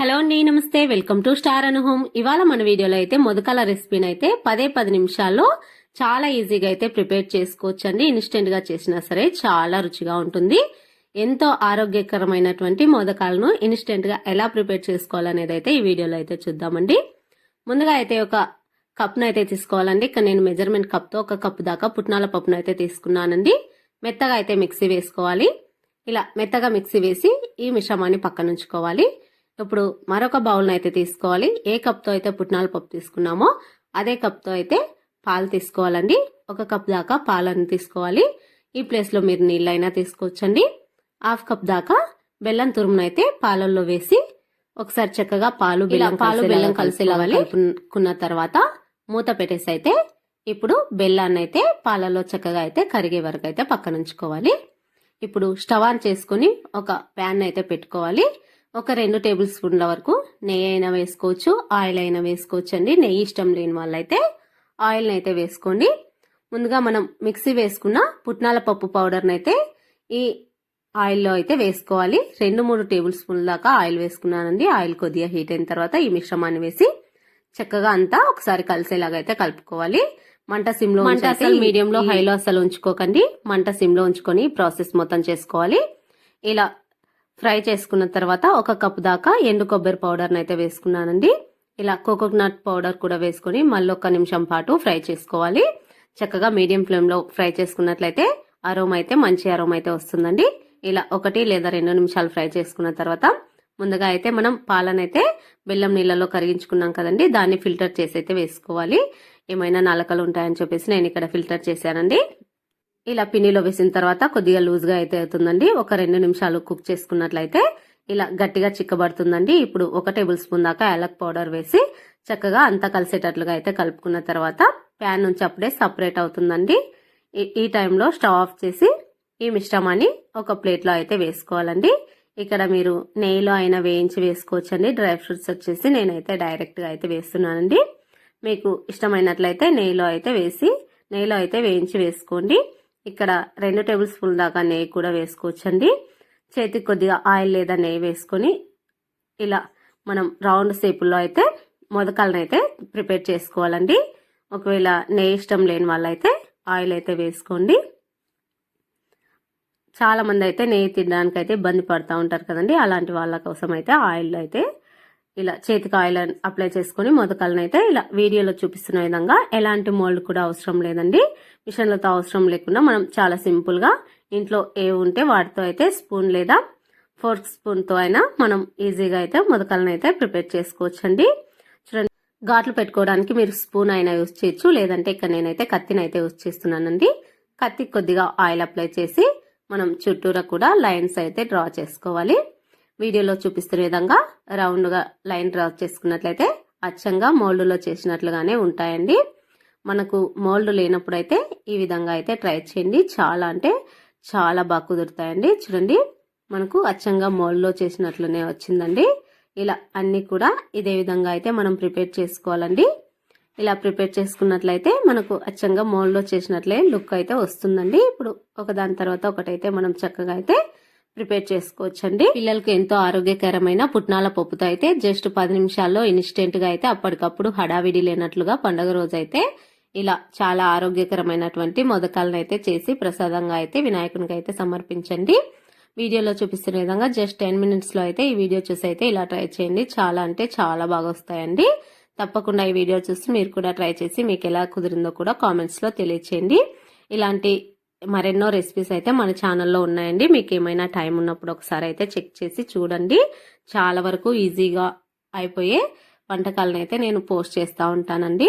Hello అండి నమస్తే. Welcome to star Anu home ఇవాళ మన వీడియోలో అయితే మొదకల రెసిపీని అయితే పదే పది నిమిషాల్లో చాలా ఈజీగా అయితే ప్రిపేర్ చేసుకోవచ్చు అండి ఇన్స్టెంట్గా చేసినా సరే చాలా రుచిగా ఉంటుంది. ఎంతో ఆరోగ్యకరమైనటువంటి మొదకాలను ఇన్స్టెంట్గా ఎలా ప్రిపేర్ చేసుకోవాలనేది అయితే ఈ వీడియోలో అయితే చూద్దామండి. ముందుగా అయితే ఒక కప్ను అయితే తీసుకోవాలండి. ఇక్కడ నేను మెజర్మెంట్ కప్తో ఒక కప్ దాకా పుట్నాల పప్పును అయితే తీసుకున్నానండి. మెత్తగా అయితే మిక్సీ వేసుకోవాలి. ఇలా మెత్తగా మిక్సీ వేసి ఈ మిశ్రమాన్ని పక్కన ఉంచుకోవాలి ఇప్పుడు మరొక బౌల్ని అయితే తీసుకోవాలి. ఏ కప్తో అయితే పుట్నాల పప్పు తీసుకున్నామో అదే కప్తో అయితే పాలు తీసుకోవాలండి. ఒక కప్ దాకా పాలను తీసుకోవాలి. ఈ ప్లేస్లో మీరు నీళ్ళైనా తీసుకోవచ్చండి. హాఫ్ కప్ దాకా బెల్లం తురుమును అయితే పాలల్లో వేసి ఒకసారి చక్కగా పాలు బెల్లం పాలు బెల్లం కలిసేలాగా కలుపుకున్న తర్వాత మూత పెట్టేసి అయితే ఇప్పుడు బెల్లాన్ని అయితే పాలలో చక్కగా అయితే కరిగే వరకు అయితే పక్కన ఉంచుకోవాలి. ఇప్పుడు స్టవ్ ఆన్ చేసుకుని ఒక ప్యాన్ అయితే పెట్టుకోవాలి. ఒక రెండు టేబుల్ స్పూన్ల వరకు నెయ్యి అయినా వేసుకోవచ్చు ఆయిల్ అయినా వేసుకోవచ్చు అండి నెయ్యి ఇష్టం లేని వాళ్ళైతే ఆయిల్ని అయితే వేసుకోండి. ముందుగా మనం మిక్సీ వేసుకున్న పుట్నాల పప్పు పౌడర్ని అయితే ఈ ఆయిల్లో అయితే వేసుకోవాలి. రెండు మూడు టేబుల్ స్పూన్ల దాకా ఆయిల్ వేసుకున్నానండి. ఆయిల్ కొద్దిగా హీట్ అయిన తర్వాత ఈ మిశ్రమాన్ని వేసి చక్కగా అంతా ఒకసారి కలిసేలాగా అయితే కలుపుకోవాలి. మంట సిమ్లో మంట అసలు మీడియంలో హైలో అసలు ఉంచుకోకండి. మంట సిమ్లో ఉంచుకొని ప్రాసెస్ మొత్తం చేసుకోవాలి. ఇలా ఫ్రై చేసుకున్న తర్వాత ఒక కప్ దాకా ఎండు కొబ్బరి పౌడర్ని అయితే వేసుకున్నానండి. ఇలా కోకోనట్ పౌడర్ కూడా వేసుకొని మళ్ళీ ఒక నిమిషం పాటు ఫ్రై చేసుకోవాలి. చక్కగా మీడియం ఫ్లేమ్లో ఫ్రై చేసుకున్నట్లయితే అరోమ్ అయితే మంచి అరోమ్ అయితే వస్తుందండి. ఇలా ఒకటి లేదా రెండు నిమిషాలు ఫ్రై చేసుకున్న తర్వాత ముందుగా అయితే మనం పాలనైతే బెల్లం నీళ్ళలో కరిగించుకున్నాం కదండి. దాన్ని ఫిల్టర్ చేసి అయితే వేసుకోవాలి. ఏమైనా నలకలు ఉంటాయని చెప్పేసి నేను ఇక్కడ ఫిల్టర్ చేశానండి. ఇలా పిన్నిలో వేసిన తర్వాత కొద్దిగా లూజ్గా అయితే అవుతుందండి. ఒక రెండు నిమిషాలు కుక్ చేసుకున్నట్లయితే ఇలా గట్టిగా చిక్కబడుతుందండి. ఇప్పుడు ఒక టేబుల్ స్పూన్ దాకా యాలక్ పౌడర్ వేసి చక్కగా అంతా కలిసేటట్లుగా అయితే కలుపుకున్న తర్వాత ప్యాన్ నుంచి అప్పుడే సపరేట్ అవుతుందండి. ఈ టైంలో స్టవ్ ఆఫ్ చేసి ఈ మిశ్రమాన్ని ఒక ప్లేట్లో అయితే వేసుకోవాలండి. ఇక్కడ మీరు నెయ్యిలో అయినా వేయించి వేసుకోవచ్చండి. డ్రై ఫ్రూట్స్ వచ్చేసి నేనైతే డైరెక్ట్గా అయితే వేస్తున్నానండి. మీకు ఇష్టమైనట్లయితే నెయ్యిలో అయితే వేసి నెయ్యిలో అయితే వేయించి వేసుకోండి. ఇక్కడ రెండు టేబుల్ స్పూన్ దాకా నెయ్యి కూడా వేసుకోవచ్చండి. చేతికి కొద్దిగా ఆయిల్ లేదా నెయ్యి వేసుకొని ఇలా మనం రౌండ్ షేపుల్లో అయితే మొదకలను అయితే ప్రిపేర్ చేసుకోవాలండి. ఒకవేళ నెయ్యి ఇష్టం లేని వాళ్ళైతే ఆయిల్ అయితే వేసుకోండి. చాలా మంది అయితే నెయ్యి తినడానికి అయితే ఇబ్బంది పడుతూ ఉంటారు కదండి. అలాంటి వాళ్ళ కోసం అయితే ఆయిల్ అయితే ఇలా చేతికి ఆయిల్ అప్లై చేసుకుని మొదకలను అయితే ఇలా వీడియోలో చూపిస్తున్న విధంగా ఎలాంటి మోల్డ్ కూడా అవసరం లేదండి. మిషన్లతో అవసరం లేకుండా మనం చాలా సింపుల్గా ఇంట్లో ఏ ఉంటే వాటితో అయితే స్పూన్ లేదా ఫోర్క్ స్పూన్తో అయినా మనం ఈజీగా అయితే మొదకలను అయితే ప్రిపేర్ చేసుకోవచ్చండి. చూడండి ఘాట్లు పెట్టుకోవడానికి మీరు స్పూన్ అయినా యూజ్ చేయొచ్చు లేదంటే ఇక్కడ నేనైతే కత్తిని అయితే యూజ్ చేస్తున్నానండి. కత్తి కొద్దిగా ఆయిల్ అప్లై చేసి మనం చుట్టూరా కూడా లైన్స్ అయితే డ్రా చేసుకోవాలి. వీడియోలో చూపిస్తున్న విధంగా రౌండ్గా లైన్ డ్రా చేసుకున్నట్లయితే అచ్చంగా మోల్డ్లో చేసినట్లుగానే ఉంటాయండి. మనకు మోల్డ్ లేనప్పుడైతే ఈ విధంగా అయితే ట్రై చేయండి. చాలా అంటే చాలా బాగా కుదురుతాయండి. చూడండి మనకు అచ్చంగా మోల్డ్లో చేసినట్లునే వచ్చిందండి. ఇలా అన్నీ కూడా ఇదే విధంగా అయితే మనం ప్రిపేర్ చేసుకోవాలండి. ఇలా ప్రిపేర్ చేసుకున్నట్లయితే మనకు అచ్చంగా మోల్డ్లో చేసినట్లే లుక్ అయితే వస్తుందండి. ఇప్పుడు ఒకదాని తర్వాత ఒకటైతే మనం చక్కగా అయితే ప్రిపేర్ చేసుకోవచ్చండి. పిల్లలకు ఎంతో ఆరోగ్యకరమైన పుట్నాల పప్పుతో అయితే జస్ట్ పది నిమిషాల్లో ఇన్స్టెంట్గా అయితే అప్పటికప్పుడు హడావిడి లేనట్లుగా పండుగ రోజు అయితే ఇలా చాలా ఆరోగ్యకరమైనటువంటి మొదకాలను అయితే చేసి ప్రసాదంగా అయితే వినాయకునికి అయితే సమర్పించండి. వీడియోలో చూపిస్తున్న విధంగా జస్ట్ టెన్ మినిట్స్లో అయితే ఈ వీడియో చూసి అయితే ఇలా ట్రై చేయండి. చాలా అంటే చాలా బాగా వస్తాయండి. తప్పకుండా ఈ వీడియో చూసి మీరు కూడా ట్రై చేసి మీకు ఎలా కుదిరిందో కూడా కామెంట్స్లో తెలియచేయండి. ఇలాంటి మరెన్నో రెసిపీస్ అయితే మన ఛానల్లో ఉన్నాయండి. మీకు ఏమైనా టైం ఉన్నప్పుడు ఒకసారి అయితే చెక్ చేసి చూడండి. చాలా వరకు ఈజీగా అయిపోయే వంటకాలను అయితే నేను పోస్ట్ చేస్తూ ఉంటానండి.